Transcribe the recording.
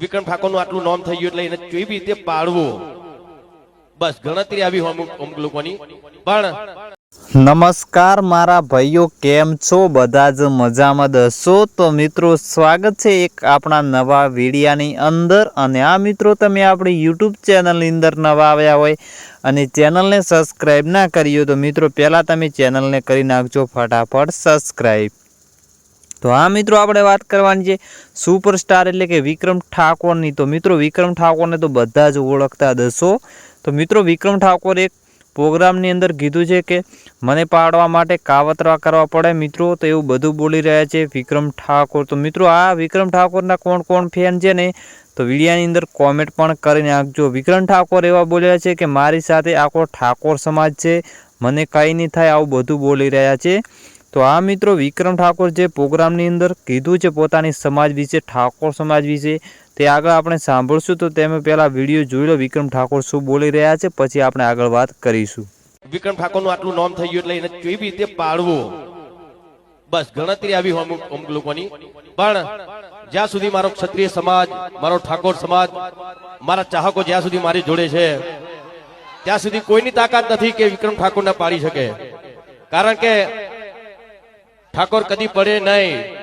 વિક્રમ ઠાકોરનું આટલું નામ થઈ ગયું એટલે એને કેવી રીતે પાડવું? બસ, ગણતરી આવી અમુક લોકોની. પણ નમસ્કાર, મારા ભાઈઓ, કેમ છો? બધા જ મજામાં દસો? તો મિત્રો, સ્વાગત છે એક આપણા નવા વિડીયાની અંદર. અને આ મિત્રો, તમે આપણી યુટ્યુબ ચેનલની અંદર નવા આવ્યા હોય અને ચેનલને સબસ્ક્રાઈબ ના કરી તો મિત્રો, પહેલાં તમે ચેનલને કરી નાખજો ફટાફટ સબસ્ક્રાઈબ તો આ મિત્રો, આપણે વાત કરવાની છે સુપરસ્ટાર એટલે કે વિક્રમ ઠાકોરની. તો મિત્રો, વિક્રમ ઠાકોરને તો બધા જ ઓળખતા દસો તો મિત્રો, વિક્રમ ઠાકોર એક પ્રોગ્રામની અંદર કીધું છે કે મને પાડવા માટે કાવતરા કરવા પડે મિત્રો, તો એવું બધું બોલી રહ્યા છે વિક્રમ ઠાકોર. તો મિત્રો, આ વિક્રમ ઠાકોરના કોણ કોણ ફેન છે ને? તો વિડીયાની અંદર કોમેન્ટ પણ કરીને આપજો વિક્રમ ઠાકોર એવા બોલ્યા છે કે મારી સાથે આખો ઠાકોર સમાજ છે. મને કંઈ નહીં થાય આવું બધું બોલી રહ્યા છે. તો આ મિત્રો વિક્રમ ઠાકોર જે પ્રોગ્રામની અંદર કીધું છે પોતાની સમાજ વિશે, ઠાકોર સમાજ વિશે, તે આગળ આપણે સાંભળશું. તો તેમાં પહેલાં વીડિયો જોઈ લો વિક્રમ ઠાકોર શું બોલી રહ્યા છે, પછી આપણે આગળ વાત કરીશું. વિક્રમ ઠાકોરનું આટલું નામ થઈ ગયું એટલે એને કેવી રીતે પાડવું? બસ, ગણતરી આવી અમુક લોકોની. પણ જ્યાં સુધી મારો ક્ષત્રિય સમાજ, મારો ઠાકોર સમાજ, મારા ચાહકો જ્યાં સુધી મારી જોડે છે, ત્યાં સુધી કોઈની તાકાત નથી કે વિક્રમ ઠાકોરને પાડી શકે. કારણ કે ઠાકોર કદી પડે નહીં.